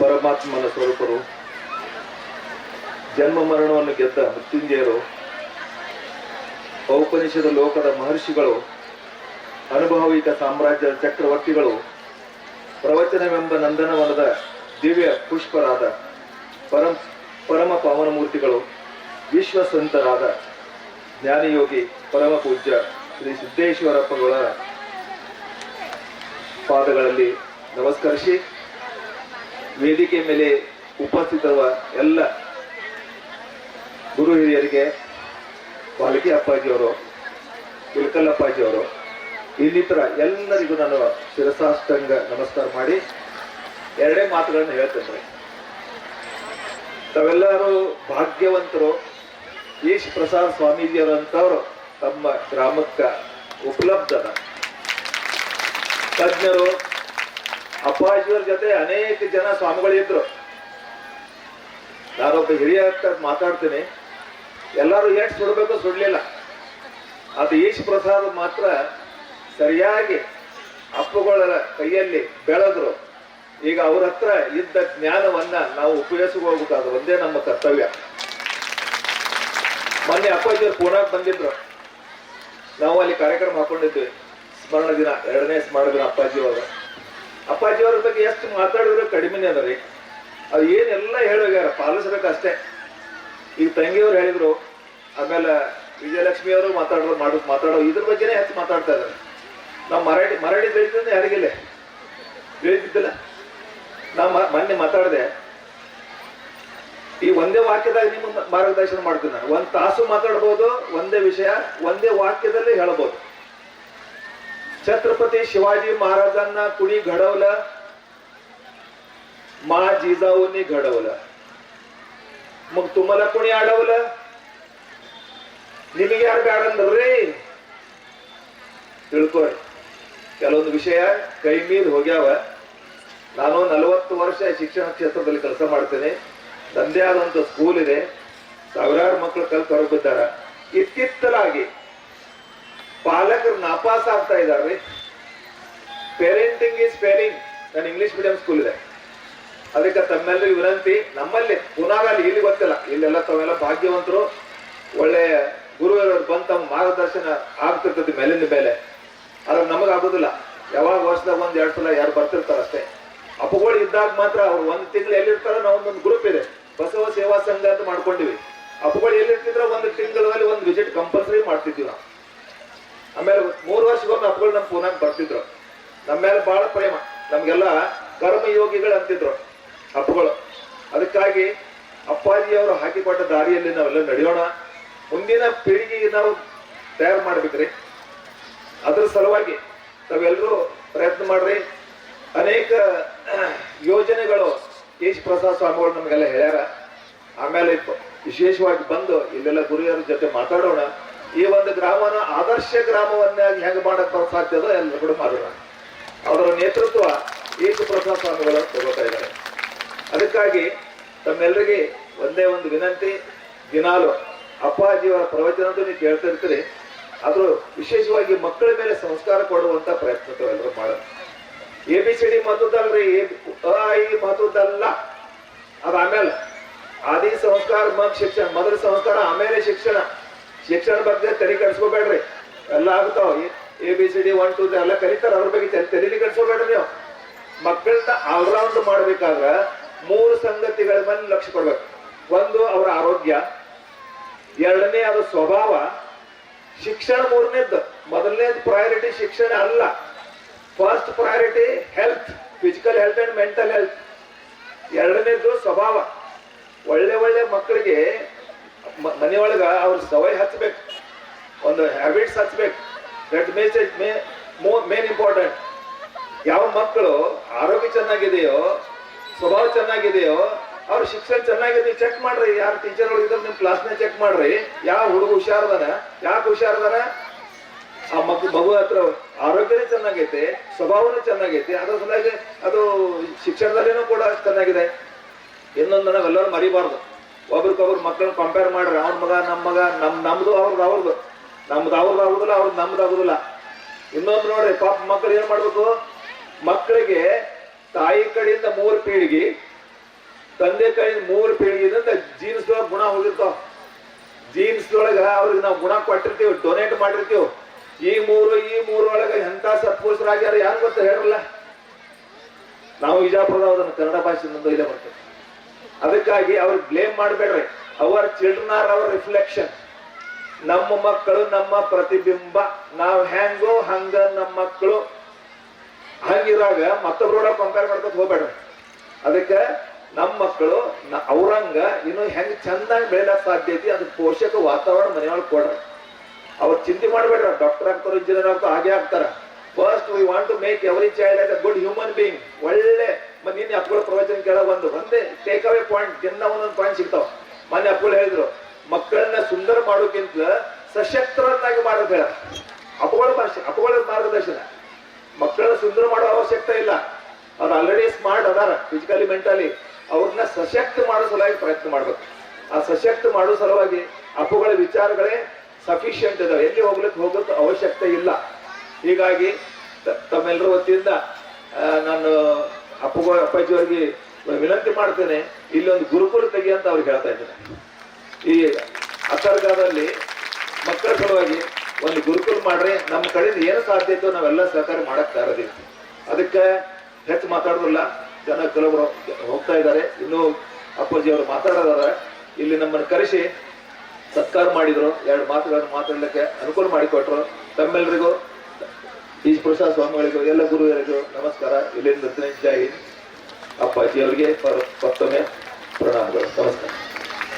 ಪರಮಾತ್ಮನ ಸ್ವರೂಪರು, ಜನ್ಮ ಮರಣವನ್ನು ಗೆದ್ದ ಮೃತ್ಯುಂಜಯರು, ಔಪನಿಷದ ಲೋಕದ ಮಹರ್ಷಿಗಳು, ಅನುಭವಿಕ ಸಾಮ್ರಾಜ್ಯದ ಚಕ್ರವರ್ತಿಗಳು, ಪ್ರವಚನವೆಂಬ ನಂದನವನದ ದಿವ್ಯ ಪುಷ್ಪರಾದ ಪರಂ ಪರಮ ಪಾವನ ಮೂರ್ತಿಗಳು ವಿಶ್ವಸಂತರಾದ ಜ್ಞಾನಯೋಗಿ ಪರಮ ಪೂಜ್ಯ ಶ್ರೀ ಸಿದ್ದೇಶ್ವರಪ್ಪಗಳ ಪಾದಗಳಲ್ಲಿ ನಮಸ್ಕರಿಸಿ. ವೇದಿಕೆ ಮೇಲೆ ಉಪಸ್ಥಿತರುವ ಎಲ್ಲ ಗುರು ಹಿರಿಯರಿಗೆ ಬಾಲಕಿ ಅಪ್ಪಾಜಿಯವರು, ಇಳಕಲ್ ಅಪ್ಪಾಜಿಯವರು, ಇನ್ನಿತರ ಎಲ್ಲರಿಗೂ ನಾನು ಶಿರಸಾಷ್ಟಂಗ ನಮಸ್ಕಾರ ಮಾಡಿ ಎರಡೇ ಮಾತುಗಳನ್ನು ಹೇಳ್ತೇನೆ. ತಾವೆಲ್ಲರೂ ಭಾಗ್ಯವಂತರು. ಈಶ್ ಪ್ರಸಾದ್ ಸ್ವಾಮೀಜಿಯವರಂತವರು ತಮ್ಮ ಗ್ರಾಮಕ್ಕ ಉಪಲಬ್ಧದ ತಜ್ಞರು ಅಪ್ಪಾಜಿಯವ್ರ ಜೊತೆ ಅನೇಕ ಜನ ಸ್ವಾಮಿಗಳಿದ್ರು ನಾನೊಬ್ಬ ಹಿರಿಯ ಮಾತಾಡ್ತೀನಿ. ಎಲ್ಲರೂ ಎಷ್ಟು ಸುಡಬೇಕು ಸುಡ್ಲಿಲ್ಲ. ಅದು ಈಶ್ ಪ್ರಸಾದ್ ಮಾತ್ರ ಸರಿಯಾಗಿ ಅಪ್ಪುಗಳ ಕೈಯಲ್ಲಿ ಬೆಳೆದ್ರು. ಈಗ ಅವ್ರ ಹತ್ರ ಇದ್ದ ಜ್ಞಾನವನ್ನ ನಾವು ಉಪಯೋಗಿಸ್ಕೋಬೇಕು ಅದು ಒಂದೇ ನಮ್ಮ ಕರ್ತವ್ಯ. ಮೊನ್ನೆ ಅಪ್ಪಾಜಿಯವ್ರು ಪೂನಾಗ್ ಬಂದಿದ್ರು. ನಾವು ಅಲ್ಲಿ ಕಾರ್ಯಕ್ರಮ ಹಾಕೊಂಡಿದ್ವಿ. ಸ್ಮರಣ ದಿನ, ಎರಡನೇ ಸ್ಮರಣ ದಿನ ಅಪ್ಪಾಜಿಯವರು ಅಪ್ಪಾಜಿಯವ್ರ ಬಗ್ಗೆ ಎಷ್ಟು ಮಾತಾಡಿದ್ರು ಕಡಿಮೆನೇ ಅದ ರೀ. ಅದು ಏನೆಲ್ಲ ಹೇಳೋಗ್ಯಾರ, ಪಾಲಿಸ್ಬೇಕಷ್ಟೇ. ಈಗ ತಂಗಿಯವ್ರು ಹೇಳಿದ್ರು, ಆಮೇಲೆ ವಿಜಯಲಕ್ಷ್ಮಿ ಅವರು ಮಾತಾಡೋ ಮಾಡು ಮಾತಾಡೋ ಇದ್ರ ಬಗ್ಗೆನೇ ಹೆಚ್ಚು ಮಾತಾಡ್ತಾ ಇದ್ದಾರೆ. ನಾವು ಮರಾಠಿ ಮರಾಠಿ ಬೆಳಿತಿದ್ದೆ ಯಾರಿಗಿಲ್ಲ. ಬೆಳೀತಿದ್ದಿಲ್ಲ ನಾವು ಮೊನ್ನೆ ಮಾತಾಡಿದೆ. ಈ ಒಂದೇ ವಾಕ್ಯದಾಗ ನಿಮ್ಮ ಮಾರ್ಗದರ್ಶನ ಮಾಡ್ತೀನಿ ನಾನು. ಒಂದು ತಾಸು ಮಾತಾಡ್ಬೋದು, ಒಂದೇ ವಿಷಯ, ಒಂದೇ ವಾಕ್ಯದಲ್ಲಿ ಹೇಳ್ಬೋದು. छत्रपती शिवाजी महाराजांना कुणी घडवलं मा जिजाऊंनी घडवलं मग तुम्हाला कोणी अडवलं ನಿಮಗೆ ಯಾರು ಬೇಡ ಅಂದ್ರಿ ತಿಳ್ಕೊರಿ ಕೆಲವೊಂದು ವಿಷಯ ಕೈ ಮೀರಿ ಹೋಗ್ಯಾವ ನಾನು ನಲವತ್ತು ವರ್ಷ ಶಿಕ್ಷಣ ಕ್ಷೇತ್ರದಲ್ಲಿ ಕೆಲಸ ಮಾಡ್ತೇನೆ ತಂದೆ ಆದಂತ ಸ್ಕೂಲ್ ಇದೆ ಸಾವಿರಾರು ಮಕ್ಕಳು ಕಲ್ತು ಹೊರಬಿದ್ದಾರ ಇತ್ತಿತ್ತಲಾಗಿ ಪಾಲಕರು ನಾಪಾಸ್ ಆಗ್ತಾ ಇದ್ದಾರೆ. ಪೇರೆಂಟಿಂಗ್ ಈಸ್ ಫೇಲಿಂಗ್ ನಾನು ಇಂಗ್ಲಿಷ್ ಮೀಡಿಯಂ ಸ್ಕೂಲ್ ಇದೆ. ಅದಕ್ಕೆ ತಮ್ಮೆಲ್ಲರೂ ವಿನಂತಿ, ನಮ್ಮಲ್ಲಿ ಪುನಾಗಲ್ಲಿ ಇಲ್ಲಿ ಗೊತ್ತಿಲ್ಲ. ಇಲ್ಲೆಲ್ಲ ತಾವೆಲ್ಲ ಭಾಗ್ಯವಂತರು. ಒಳ್ಳೆ ಗುರುಗಳು ಬಂದು ತಮ್ಮ ಮಾರ್ಗದರ್ಶನ ಆಗ್ತಿರ್ತದೆ ಮೇಲಿಂದ ಮೇಲೆ. ಆದ್ರೆ ನಮಗೆ ಆಗೋದಿಲ್ಲ. ಯಾವಾಗ ವರ್ಷದಾಗ ಒಂದ್, ಎರಡು ಸಲ ಯಾರು ಬರ್ತಿರ್ತಾರ ಅಷ್ಟೇ. ಅಪ್ಪಗಳು ಇದ್ದಾಗ ಮಾತ್ರ ಅವ್ರು ಒಂದ್ ತಿಂಗಳು ಎಲ್ಲಿರ್ತಾರ ನಾವು ಒಂದೊಂದು ಗ್ರೂಪ್ ಇದೆ. ಬಸವ ಸೇವಾ ಸಂಘ ಅಂತ ಮಾಡ್ಕೊಂಡಿವಿ. ಅಪ್ಪುಗಳು ಎಲ್ಲಿರ್ತಿದ್ರ ಒಂದು ತಿಂಗಳಲ್ಲಿ ಒಂದು ವಿಸಿಟ್ ಕಂಪಲ್ಸರಿ ಮಾಡ್ತಿದ್ವಿ ನಾವು. ಆಮೇಲೆ ಮೂರು ವರ್ಷಗೊಂದು ಹಬ್ಬಗಳು ನಮ್ಮ ಪೂನಾಗ ಬರ್ತಿದ್ರು. ನಮ್ಮ ಮೇಲೆ ಬಹಳ ಪ್ರೇಮ. ನಮ್ಗೆಲ್ಲ ಕರ್ಮಯೋಗಿಗಳು ಅಂತಿದ್ರು ಹಬ್ಬಗಳು ಅದಕ್ಕಾಗಿ ಅಪ್ಪಾಜಿಯವರು ಹಾಕಿಕೊಟ್ಟ ದಾರಿಯಲ್ಲಿ ನಾವೆಲ್ಲ ನಡೆಯೋಣ. ಮುಂದಿನ ಪೀಳಿಗೆಗೆ ನಾವು ತಯಾರು ಮಾಡ್ಬೇಕ್ರಿ. ಅದ್ರ ಸಲುವಾಗಿ ತಾವೆಲ್ಲರೂ ಪ್ರಯತ್ನ ಮಾಡ್ರಿ. ಅನೇಕ ಯೋಜನೆಗಳು ಕೇಶ್ ಪ್ರಸಾದ್ ಸ್ವಾಮಿಗಳು ನಮಗೆಲ್ಲ ಹೇಳ್ಯಾರ. ಆಮೇಲೆ ವಿಶೇಷವಾಗಿ ಬಂದು ಇಲ್ಲೆಲ್ಲ ಗುರುಯರ ಜೊತೆ ಮಾತಾಡೋಣ. ಈ ಒಂದು ಗ್ರಾಮನ ಆದರ್ಶ ಗ್ರಾಮವನ್ನಾಗಿ ಹೆಂಗ್ ಮಾಡಕ್ ಸಾಧ್ಯ ಎಲ್ಲರೂ ಮಾಡೋಣ ಅವರ ನೇತೃತ್ವ ಈಶ್ ಪ್ರಸಾದ್ ಸ್ವಾಮಿಗಳು ತಗೋತಾ ಇದ್ದಾರೆ. ಅದಕ್ಕಾಗಿ ತಮ್ಮೆಲ್ಲರಿಗೆ ಒಂದೇ ಒಂದು ವಿನಂತಿ, ದಿನಾಲು ಅಪ್ಪಾಜಿಯವರ ಪ್ರವಚನದ್ದು ನೀವು ಕೇಳ್ತಿರ್ತೀರಿ ಆದ್ರೂ ವಿಶೇಷವಾಗಿ ಮಕ್ಕಳ ಮೇಲೆ ಸಂಸ್ಕಾರ ಕೊಡುವಂತ ಪ್ರಯತ್ನ ಎಲ್ಲರೂ ಮಾಡೋಣ ಎ, ಬಿ, ಸಿ, ಡಿ ಮಹತ್ವದಲ್ರಿ ಇ ಮಹತ್ವದಲ್ಲ ಅದ ಆಮೇಲೆ ಆದಿ ಸಂಸ್ಕಾರ ಮಗ್ ಶಿಕ್ಷಣ ಮೊದಲ ಸಂಸ್ಕಾರ, ಆಮೇಲೆ ಶಿಕ್ಷಣ. ಶಿಕ್ಷಣ ಬಗ್ಗೆ ತಲೆ ಕೆಡಿಸ್ಕೋಬೇಡ್ರಿ. ಎಲ್ಲ ಆಗ್ತಾವ A B, C, D, one, two ಎಲ್ಲ ಕಲಿತಾರ. ಅವ್ರ ಬಗ್ಗೆ ತಲೆ ತಲೆಲಿ ಕೆಡಿಸ್ಕೋಬೇಡ್ರಿ ನೀವು. ಮಕ್ಕಳನ್ನ ಆಲ್ರೌಂಡ್ ಮಾಡ್ಬೇಕಾದ್ರ ಮೂರು ಸಂಗತಿಗಳ ಮೇಲೆ ಲಕ್ಷ್ಯ ಕೊಡ್ಬೇಕು. ಒಂದು, ಅವರ ಆರೋಗ್ಯ. ಎರಡನೇ, ಅದು ಸ್ವಭಾವ. ಶಿಕ್ಷಣ ಮೂರನೇದ್ದು. ಮೊದಲನೇದು ಪ್ರಯಾರಿಟಿ ಶಿಕ್ಷಣ ಅಲ್ಲ. First priority health physical health and mental health ಎರಡನೇದು ಸ್ವಭಾವ. ಒಳ್ಳೆ ಒಳ್ಳೆ ಮಕ್ಕಳಿಗೆ ಮನೆಯೊಳಗ ಅವ್ರ ಸವೈ ಹಚ್ಬೇಕು. ಒಂದು ಹ್ಯಾಬಿಟ್ಸ್ ಹಚ್ಬೇಕು. That message may main important ಯಾವ ಮಕ್ಕಳು ಆರೋಗ್ಯ ಚೆನ್ನಾಗಿದೆಯೋ, ಸ್ವಭಾವ ಚೆನ್ನಾಗಿದೆಯೋ, ಅವ್ರ ಶಿಕ್ಷಣ ಚೆನ್ನಾಗಿದೆ ಚೆಕ್ ಮಾಡ್ರಿ. ಯಾರು ಟೀಚರ್ಗಳು ಇದ್ರೆ ನಿಮ್ ಕ್ಲಾಸ್ನ ಚೆಕ್ ಮಾಡ್ರಿ. ಯಾವ ಹುಡುಗ ಹುಷಾರದನ ಯಾಕೆ ಹುಷಾರದನ ಆ ಮಕ್ಕ ಮಗು ಹತ್ರ ಆರೋಗ್ಯನೇ ಚೆನ್ನಾಗೈತೆ, ಸ್ವಭಾವನೂ ಚೆನ್ನಾಗೈತೆ. ಅದ್ರ ಸಲುವಾಗಿ ಅದು ಶಿಕ್ಷಣದಲ್ಲಿನೂ ಕೂಡ ಚೆನ್ನಾಗಿದೆ. ಇನ್ನೊಂದು ನಾವೆಲ್ಲರೂ ಮರಿಬಾರ್ದು. ಒಬ್ರಿಗೊಬ್ರು ಮಕ್ಕಳನ್ನ ಕಂಪೇರ್ ಮಾಡ್ರಿ. ಅವ್ರ ಮಗ ನಮ್ಮ ಮಗ, ನಮ್, ನಮ್ದು ಅವ್ರದ್ದು ಅವ್ರದ್ದು ನಮ್ದು ಅವ್ರದ್ದು ಆಗುದಿಲ್ಲ ಅವ್ರದ್ದು ನಮ್ದು ಆಗುದಿಲ್ಲ. ಇನ್ನೊಂದು ನೋಡ್ರಿ, ಪಾಪ ಮಕ್ಕಳು ಏನ್ ಮಾಡ್ಬೇಕು? ಮಕ್ಕಳಿಗೆ ತಾಯಿ ಕಡೆಯಿಂದ ಮೂರು ಪೀಳಿಗೆ, ತಂದೆ ಕಡೆಯಿಂದ ಮೂರು ಪೀಳಿಗೆ ಜೀನ್ಸ್ ಒಳಗ ಗುಣ ಹೋಗಿರ್ತಾವ. ಜೀನ್ಸ್ ಒಳಗ ಅವ್ರಿಗೆ ನಾವು ಗುಣ ಕೊಟ್ಟಿರ್ತೀವಿ ಡೊನೇಟ್ ಮಾಡಿರ್ತೀವಿ. ಈ ಮೂರು ಈ ಮೂರು ಒಳಗ ಎಂತ ಸತ್ಪುರುಷರಾಗ್ಯಾರ, ಯಾರು ಗೊತ್ತ ಹೇಳಲ್ಲ ನಾವು ವಿಜಾಪುರದವ್ರನ್ನ ಕನ್ನಡ ಭಾಷೆ ಮುಂದೆ ಇಲ್ಲೇ ಬರ್ತೇವೆ. ಅದಕ್ಕಾಗಿ ಅವ್ರು ಬ್ಲೇಮ್ ಮಾಡಬೇಡ್ರಿ. Our children are our reflection ನಮ್ಮ ಮಕ್ಕಳು ನಮ್ಮ ಪ್ರತಿಬಿಂಬ. ನಾವು ಹೆಂಗೋ ಹಂಗ ನಮ್ಮ ಮಕ್ಕಳು. ಹಂಗಿರಾಗ ಮತ್ತೊಬ್ರೋಡ ಕಂಪೇರ್ ಮಾಡ್ಕೊತ ಹೋಗ್ಬೇಡ್ರಿ. ಅದಕ್ಕೆ ನಮ್ಮ ಮಕ್ಕಳು ಅವ್ರಂಗ ಇನ್ನು ಹೆಂಗ್ ಚಂದಾಗಿ ಸಾಧ್ಯ ಸಾಧ್ಯತೆ ಅದಕ್ಕೆ ಪೋಷಕ ವಾತಾವರಣ ಮನೆಯೊಳಗೆ ಕೊಡ್ರಿ. ಅವ್ರು ಚಿಂತೆ ಮಾಡ್ಬೇಡ್ರ ಡಾಕ್ಟರ್ ಆಗ್ತಾರ ಇಂಜಿನಿಯರ್ ಆಗ್ತಾರ ಹಾಗೆ ಆಗ್ತಾರ. First we want to make every child good human being ಒಳ್ಳೆ ಮತ್ತೆ ನಿನ್ನೆ ಪ್ರವಚನ ಕೇಳ ಒಂದು ಒಂದೇ ಟೇಕ್ ಅವೇ ಪಾಯಿಂಟ್ ದಿನ ಒಂದೊಂದು ಪಾಯಿಂಟ್ ಸಿಗ್ತಾವ. ಮೊನ್ನೆ ಅಪ್ಪಗಳು ಹೇಳಿದ್ರು ಮಕ್ಕಳನ್ನ ಸುಂದರ ಮಾಡೋಕ್ಕಿಂತ ಸಶಕ್ತರನ್ನಾಗಿ ಮಾಡೋದು ಹೇಳ. ಅಪ್ಪಗಳ ಭಾಷೆ ಅಪ್ಪಗಳ ಮಾರ್ಗದರ್ಶನ. ಮಕ್ಕಳನ್ನ ಸುಂದರ ಮಾಡೋ ಅವಶ್ಯಕತೆ ಇಲ್ಲ. ಅವ್ರು ಆಲ್ರೆಡಿ ಸ್ಮಾರ್ಟ್ ಅದಾರ ಫಿಸಿಕಲಿ ಮೆಂಟಲಿ ಅವ್ರನ್ನ ಸಶಕ್ತ ಮಾಡೋ ಸಲುವಾಗಿ ಪ್ರಯತ್ನ ಮಾಡ್ಬೇಕು. ಆ ಸಶಕ್ತ ಮಾಡೋ ಸಲುವಾಗಿ ಅಪ್ಪುಗಳ ವಿಚಾರಗಳೇ ಸಫಿಶಿಯಂಟ್ ಇದಾವೆ. ಎಲ್ಲಿ ಹೋಗ್ಲಿಕ್ಕೆ ಹೋಗೋದು ಅವಶ್ಯಕತೆ ಇಲ್ಲ. ಹೀಗಾಗಿ ತಮ್ಮೆಲ್ಲರ ವತಿಯಿಂದ ಆ, ನಾನು ಅಪ್ಪಾಜಿ ಅವರಿಗೆ ವಿನಂತಿ ಮಾಡ್ತೇನೆ ಇಲ್ಲಿ ಒಂದು ಗುರುಕುಲ ತೆಗಿ ಅಂತ ಅವ್ರಿಗೆ ಹೇಳ್ತಾ ಇದ್ದೇನೆ ಈ ಅಸರ್ಗಾದಲ್ಲಿ ಮಕ್ಕಳ ಸಲುವಾಗಿ ಒಂದು ಗುರುಕುಲ ಮಾಡ್ರಿ, ನಮ್ಮ ಕಡೆಯಿಂದ ಏನು ಸಾಧ್ಯ ಇತ್ತು ನಾವೆಲ್ಲ ಸಹಕಾರ ಮಾಡಕ್ ತರದಿಲ್ಲ ಅದಕ್ಕೆ ಹೆಚ್ಚು ಮಾತಾಡೋದಿಲ್ಲ. ಜನ ಕೆಲವರು ಹೋಗ್ತಾ ಇದ್ದಾರೆ. ಇನ್ನೂ ಅಪ್ಪಾಜಿ ಅವರು ಮಾತಾಡೋದಾರ ಇಲ್ಲಿ ನಮ್ಮನ್ನು ಕರೆಸಿ ಸತ್ಕಾರ ಮಾಡಿದ್ರು. ಎರಡು ಮಾತುಗಳನ್ನು ಮಾತಾಡ್ಲಿಕ್ಕೆ ಅನುಕೂಲ ಮಾಡಿಕೊಟ್ರು. ತಮ್ಮೆಲ್ಲರಿಗೂ ಈ ಪ್ರಸಾದ್ ಸ್ವಾಮಿಗಳಿಗೂ ಎಲ್ಲ ಗುರುವರಿಗೂ ನಮಸ್ಕಾರ ಇಲ್ಲಿಂದ. ಅಪ್ಪಾಜಿ ಅವರಿಗೆ ಮತ್ತೊಮ್ಮೆ ಪ್ರಣಾಮಗಳು ನಮಸ್ಕಾರ